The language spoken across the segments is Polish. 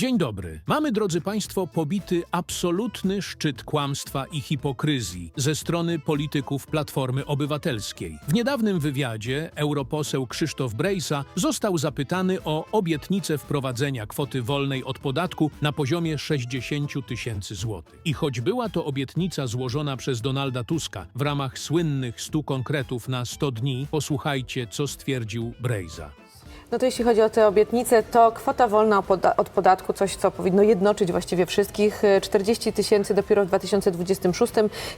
Dzień dobry. Mamy, drodzy Państwo, pobity absolutny szczyt kłamstwa i hipokryzji ze strony polityków Platformy Obywatelskiej. W niedawnym wywiadzie europoseł Krzysztof Brejsa został zapytany o obietnicę wprowadzenia kwoty wolnej od podatku na poziomie 60 tysięcy złotych. I choć była to obietnica złożona przez Donalda Tuska w ramach słynnych 100 konkretów na 100 dni, posłuchajcie, co stwierdził Brejza. No to jeśli chodzi o te obietnice, to kwota wolna od podatku, coś co powinno jednoczyć właściwie wszystkich. E, 40 tysięcy dopiero w 2026,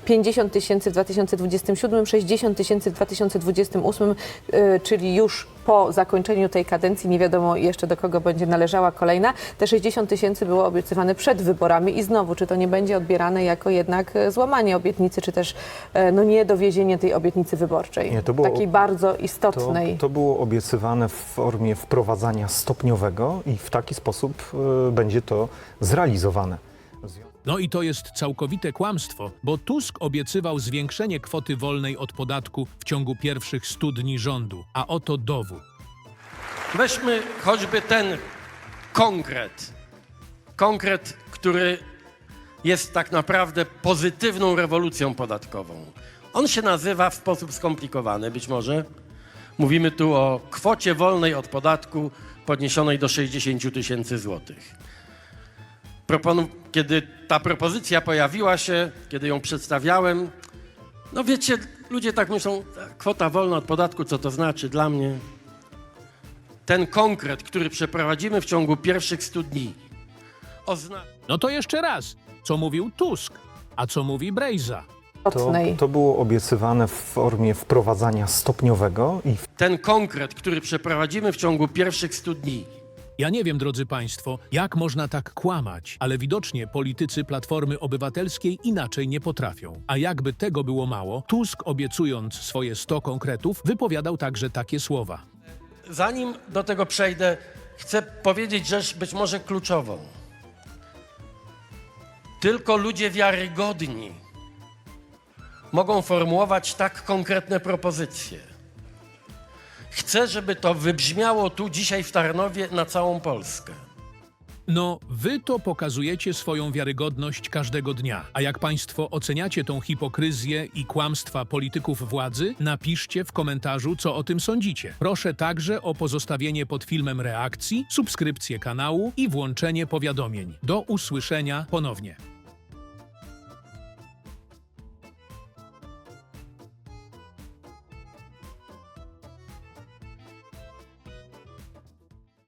50 tysięcy w 2027, 60 tysięcy w 2028, e, czyli już po zakończeniu tej kadencji nie wiadomo jeszcze do kogo będzie należała kolejna. Te 60 tysięcy było obiecywane przed wyborami i znowu, czy to nie będzie odbierane jako jednak e, złamanie obietnicy, czy też e, no nie dowiezienie tej obietnicy wyborczej, Nie, to było- takiej bardzo To, istotnej. to było obiecywane w formie wprowadzania stopniowego i w taki sposób e, będzie to zrealizowane. No i to jest całkowite kłamstwo, bo Tusk obiecywał zwiększenie kwoty wolnej od podatku w ciągu pierwszych 100 dni rządu. A oto dowód. Weźmy choćby ten konkret. Konkret, który jest tak naprawdę pozytywną rewolucją podatkową. On się nazywa w sposób skomplikowany, być może. Mówimy tu o kwocie wolnej od podatku podniesionej do 60 000 tysięcy złotych. Proponu- kiedy ta propozycja pojawiła się, kiedy ją przedstawiałem, no wiecie, ludzie tak myślą, kwota wolna od podatku, co to znaczy dla mnie? ten konkret, który przeprowadzimy w ciągu pierwszych 100 dni, oznacza. No to jeszcze raz, co mówił Tusk, a co mówi Brejza. To, to było obiecywane w formie wprowadzania stopniowego i Ten konkret, który przeprowadzimy w ciągu pierwszych 100 dni, Ja nie wiem, drodzy Państwo, jak można tak kłamać, ale widocznie politycy Platformy Obywatelskiej inaczej nie potrafią. A jakby tego było mało, Tusk obiecując swoje 100 konkretów, wypowiadał także takie słowa. zanim do tego przejdę, chcę powiedzieć rzecz być może kluczową. Tylko ludzie wiarygodni mogą formułować tak konkretne propozycje. Chcę, żeby to wybrzmiało tu dzisiaj w Tarnowie na całą Polskę. No, wy to pokazujecie swoją wiarygodność każdego dnia. A jak państwo oceniacie tą hipokryzję i kłamstwa polityków władzy, napiszcie w komentarzu, co o tym sądzicie. Proszę także o pozostawienie pod filmem reakcji, subskrypcję kanału i włączenie powiadomień. Do usłyszenia ponownie.